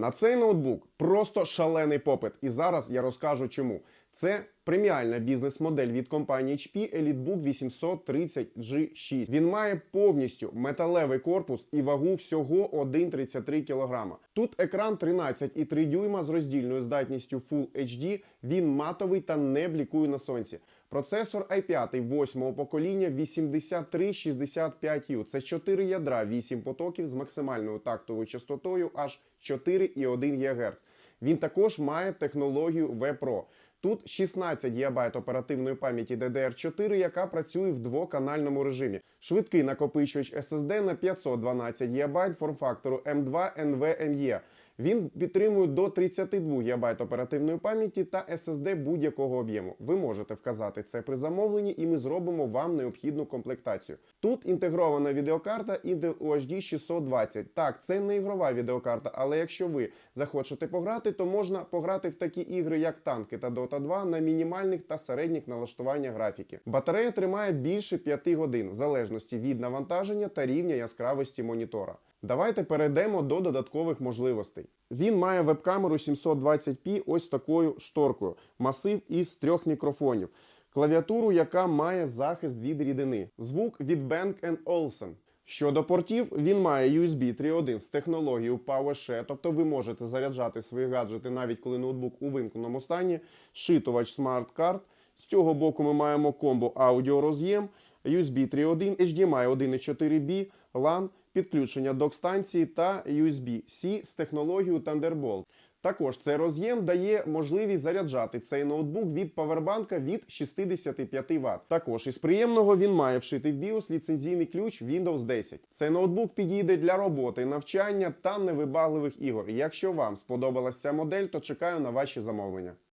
На цей ноутбук просто шалений попит, і зараз я розкажу чому. Це преміальна бізнес-модель від компанії HP EliteBook 830G6. Він має повністю металевий корпус і вагу всього 1,33 кг. Тут екран 13,3 дюйма з роздільною здатністю Full HD. Він матовий та не блікує на сонці. Процесор i5 восьмого покоління 8365U. Це 4 ядра, 8 потоків з максимальною тактовою частотою аж 4,1 ГГц. Він також має технологію V-Pro. Тут 16 ГБ оперативної пам'яті DDR4, яка працює в двоканальному режимі. Швидкий накопичувач SSD на 512 ГБ форм-фактору M2 NVMe. Він підтримує до 32 ГБ оперативної пам'яті та SSD будь-якого об'єму. Ви можете вказати це при замовленні, і ми зробимо вам необхідну комплектацію. Тут інтегрована відеокарта Intel UHD 620. Так, це не ігрова відеокарта, але якщо ви захочете пограти, то можна пограти в такі ігри, як танки та Dota 2 на мінімальних та середніх налаштуваннях графіки. Батарея тримає більше 5 годин в залежності від навантаження та рівня яскравості монітора. Давайте перейдемо до додаткових можливостей. Він має веб-камеру 720p ось такою шторкою, масив із трьох мікрофонів, клавіатуру, яка має захист від рідини, звук від Bang Olufsen. Щодо портів, він має USB 3.1 з технологією PowerShare, тобто ви можете заряджати свої гаджети навіть коли ноутбук у вимкненому стані, шитувач Card. З цього боку ми маємо комбо аудіороз'єм, USB 3.1, HDMI 1.4B, LAN, підключення док-станції та USB-C з технологією Thunderbolt. Також цей роз'єм дає можливість заряджати цей ноутбук від павербанка від 65 Вт. Також із приємного він має вшитий в BIOS ліцензійний ключ Windows 10. Цей ноутбук підійде для роботи, навчання та невибагливих ігор. Якщо вам сподобалася ця модель, то чекаю на ваші замовлення.